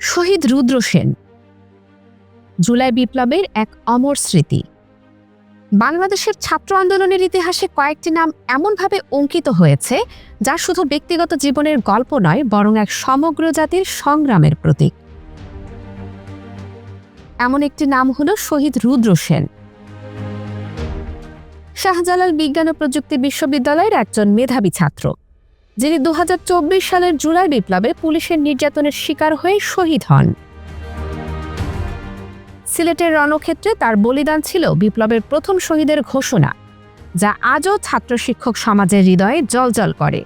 শহীদ রুদ্র সেন, জুলাই বিপ্লবের এক অমর স্মৃতি। বাংলাদেশের ছাত্র আন্দোলনের ইতিহাসে কয়েকটি নাম এমনভাবে অঙ্কিত হয়েছে, যা শুধু ব্যক্তিগত জীবনের গল্প নয়, বরং এক সমগ্র জাতির সংগ্রামের প্রতীক। এমন একটি নাম হল শহীদ রুদ্র সেন। শাহজালাল বিজ্ঞান ও প্রযুক্তি বিশ্ববিদ্যালয়ের একজন মেধাবী ছাত্র। যিনি দু হাজার চব্বিশ সালের জুলাই বিপ্লবে পুলিশের নির্যাতনের শিকার হয়ে শহীদ হন। সিলেটের রণক্ষেত্রে তার বলিদান ছিল বিপ্লবের প্রথম শহীদের ঘোষণা, যা আজও ছাত্র শিক্ষক সমাজের হৃদয়ে জলজল করে।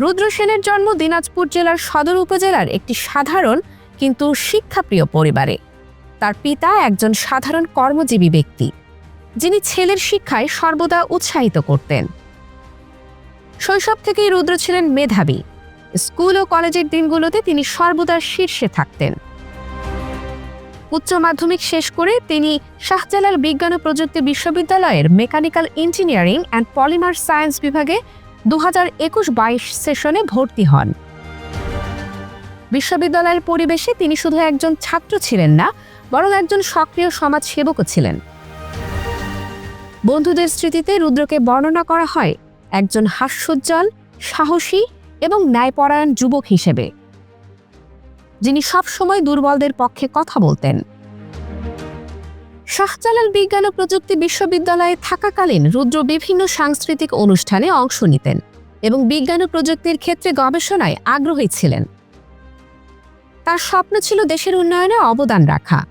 রুদ্র সেনের জন্ম দিনাজপুর জেলার সদর উপজেলার একটি সাধারণ, কিন্তু শিক্ষাপ্রিয় পরিবারে। তার পিতা একজন সাধারণ কর্মজীবী ব্যক্তি, যিনি ছেলের শিক্ষায় সর্বদা উৎসাহিত করতেন। শৈশব থেকেই রুদ্র ছিলেন মেধাবী। স্কুল ও কলেজের দিনগুলোতে তিনি সর্বদা শীর্ষে থাকতেন। উচ্চ মাধ্যমিক শেষ করে তিনি শাহজালাল বিজ্ঞান ও প্রযুক্তি বিশ্ববিদ্যালয়ের mechanical engineering and polymer science বিভাগে দু হাজার একুশ বাইশ সেশনে ভর্তি হন। বিশ্ববিদ্যালয়ের পরিবেশে তিনি শুধু একজন ছাত্র ছিলেন না, বরং একজন সক্রিয় সমাজসেবকও ছিলেন। বন্ধুদের স্মৃতিতে রুদ্রকে বর্ণনা করা হয় একজন হাস্যোজ্জ্বল, সাহসী এবং ন্যায়পরায়ণ যুবক হিসেবে। যিনি সবসময় দুর্বলদের পক্ষে কথা বলতেন। শাহজালাল বিজ্ঞান ও প্রযুক্তি বিশ্ববিদ্যালয়ে থাকাকালীন রুদ্র বিভিন্ন সাংস্কৃতিক অনুষ্ঠানে অংশ নিতেন এবং বিজ্ঞান ও প্রযুক্তির ক্ষেত্রে গবেষণায় আগ্রহী ছিলেন। তার স্বপ্ন ছিল দেশের উন্নয়নে অবদান রাখা,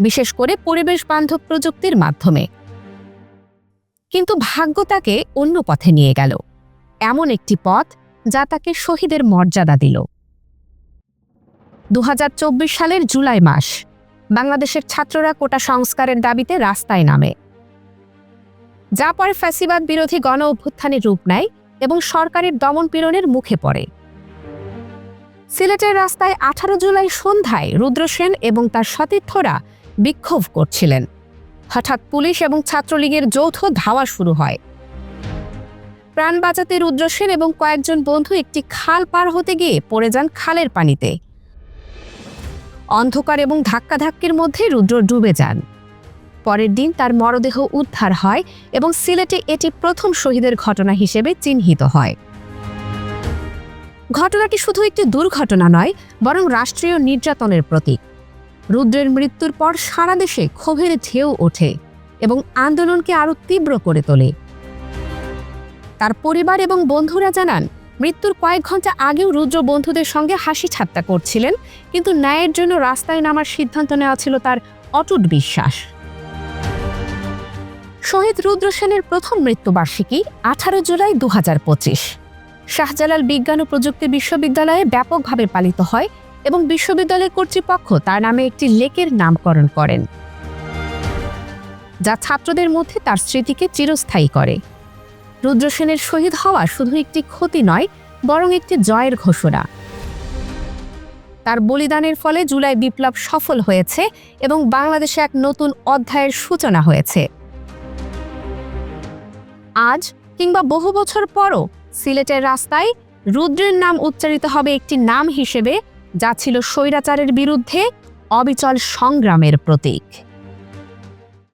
বিশেষ করে পরিবেশ বান্ধব প্রযুক্তির মাধ্যমে। কিন্তু ভাগ্য তাকে অন্য পথে নিয়ে গেল। এমন একটি পথ যা তাকে শহীদের মর্যাদা দিল। দু হাজার চব্বিশ সালের জুলাই মাস, বাংলাদেশের ছাত্ররা কোটা সংস্কারের দাবিতে রাস্তায় নামে। যা পরে ফ্যাসিবাদ বিরোধী গণ অভ্যুত্থানের রূপ নেয় এবং সরকারের দমন পীড়নের মুখে পড়ে। সিলেটের রাস্তায় আঠারো জুলাই সন্ধ্যায় রুদ্র সেন এবং তার সতীর্থরা বিক্ষোভ করছিলেন। হঠাৎ পুলিশ এবং ছাত্রলীগের যৌথ ধাওয়া শুরু হয়। প্রাণ বাঁচাতে রুদ্র সেন এবং কয়েকজন বন্ধু একটি খাল পার হতে গিয়ে পড়ে যান খালের পানিতে। অন্ধকার এবং ধাক্কাধাক্কির মধ্যে রুদ্র ডুবে যান। পরের দিন তার মরদেহ উদ্ধার হয় এবং সিলেটে এটি প্রথম শহীদের ঘটনা হিসেবে চিহ্নিত হয়। ঘটনাটি শুধু একটি দুর্ঘটনা নয়, বরং রাষ্ট্রীয় নির্যাতনের প্রতীক। রুদ্রের মৃত্যুর পর সারা দেশে ক্ষোভের ঢেউ ওঠে এবং আন্দোলনকে আরও তীব্র করে তোলে। তার পরিবার এবং বন্ধুরা জানান, মৃত্যুর কয়েক ঘণ্টা আগেও রুদ্র বন্ধুদের সঙ্গে হাসি ঠাট্টা করছিলেন, কিন্তু ন্যায়ের জন্য রাস্তায় নামার সিদ্ধান্ত নেওয়া ছিল তার অটুট বিশ্বাস। শহীদ রুদ্র সেনের প্রথম মৃত্যুবার্ষিকী আঠারো জুলাই দু হাজার পঁচিশ। শাহজালাল বিজ্ঞান ও প্রযুক্তি বিশ্ববিদ্যালয়ে ব্যাপকভাবে পালিত হয় এবং বিশ্ববিদ্যালয় কর্তৃপক্ষ তার নামে একটি লেকের নামকরণ করেন, যা ছাত্রদের মধ্যে তার স্মৃতিকে চিরস্থায়ী করে। রুদ্রসেনের শহীদ হওয়া শুধু একটি ক্ষতি নয়, বরং একটি জয়ের ঘোষণা। তার বলিদানের ফলে জুলাই বিপ্লব সফল হয়েছে এবং বাংলাদেশে এক নতুন অধ্যায়ের সূচনা হয়েছে। আজ কিংবা বহু বছর পরও সিলেটের রাস্তায় রুদ্রের নাম উচ্চারিত হবে একটি নাম হিসেবে যা ছিল স্বৈরাচারের বিরুদ্ধে অবিচল সংগ্রামের প্রতীক।